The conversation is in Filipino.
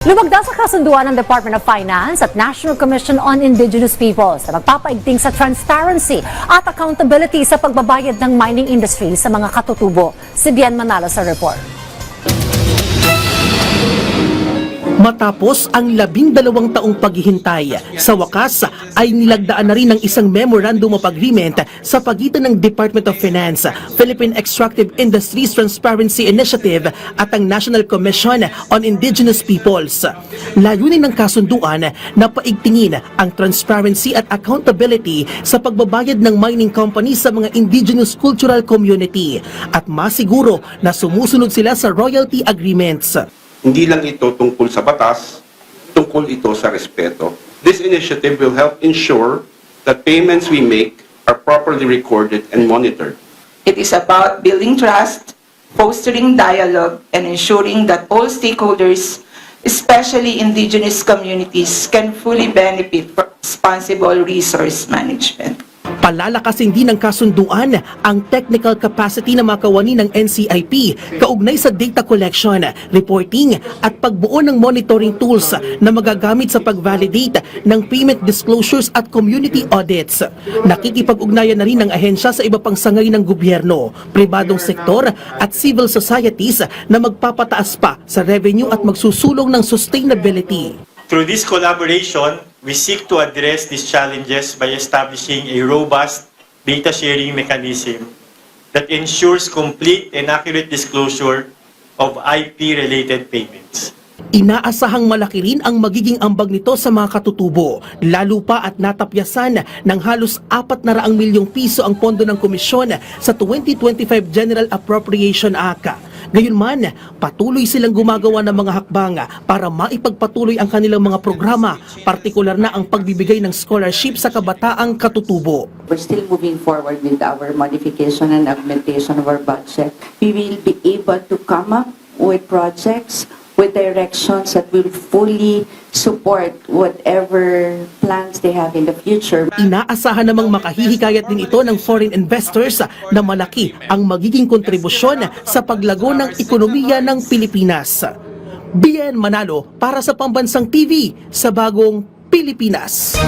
Lumagda sa kasunduan ng Department of Finance at National Commission on Indigenous Peoples na magpapaigting sa transparency at accountability sa pagbabayad ng mining industry sa mga katutubo. Si Bian Manalo sa report. Matapos ang labing dalawang taong paghihintay, sa wakas ay nilagdaan na rin ng isang Memorandum of Agreement sa pagitan ng Department of Finance, Philippine Extractive Industries Transparency Initiative at ang National Commission on Indigenous Peoples. Layunin ng kasunduan na paigtingin ang transparency at accountability sa pagbabayad ng mining company sa mga indigenous cultural community at masiguro na sumusunod sila sa royalty agreements. Hindi lang ito tungkol sa batas, tungkol ito sa respeto. This initiative will help ensure that payments we make are properly recorded and monitored. It is about building trust, fostering dialogue, and ensuring that all stakeholders, especially indigenous communities, can fully benefit from responsible resource management. Palalakasin din ng kasunduan ang technical capacity ng mga kawani ng NCIP kaugnay sa data collection, reporting at pagbuo ng monitoring tools na magagamit sa pag-validate ng payment disclosures at community audits. Nakikipag-ugnayan na rin ng ahensya sa iba pang sangay ng gobyerno, pribadong sektor at civil societies na magpapataas pa sa revenue at magsusulong ng sustainability. Through this collaboration, we seek to address these challenges by establishing a robust data sharing mechanism that ensures complete and accurate disclosure of IP-related payments. Inaasahang malaki rin ang magiging ambag nito sa mga katutubo, lalo pa at natapyasan ng halos 400 milyong piso ang pondo ng komisyon sa 2025 General Appropriation Act. Gayunman, patuloy silang gumagawa ng mga hakbang para maipagpatuloy ang kanilang mga programa, partikular na ang pagbibigay ng scholarship sa kabataang katutubo. We're still moving forward with our modification and augmentation of our budget. We will be able to come up with projects with directions that will fully support whatever plans they have in the future. Inaasahan namang makahihikayat din ito ng foreign investors na malaki ang magiging kontribusyon sa paglago ng ekonomiya ng Pilipinas. Bien Manalo para sa Pambansang TV sa Bagong Pilipinas.